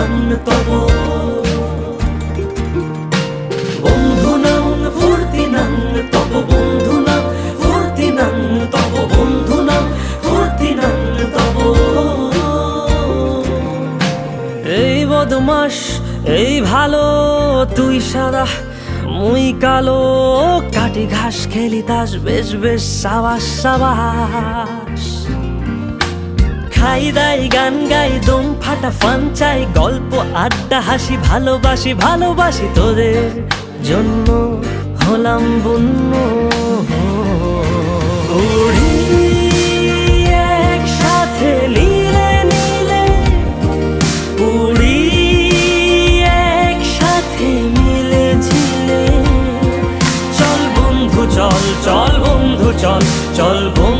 ফুর্তি নাং তব। বন্ধু নাং ফুর্তি নাং তব, বন্ধু নাং ফুর্তি নাং তব, বন্ধু নাং ফুর্তি নাং তব। এই বদমাস, এই ভালো, তুই সাদা, মুই কালো, কাটি ঘাস খেলি তাস বেশ বেশ সাবাস সাবাস। খাই দাই, গান গাই, দম ফাটা, ফান চাই, গল্প, আড্ডা, হাসি, ভালোবাসি ভালোবাসি তোদের জন্য হলাম বন্য। একসাথে চল বন্ধু, চল চল বন্ধু, চল চল বন্ধু।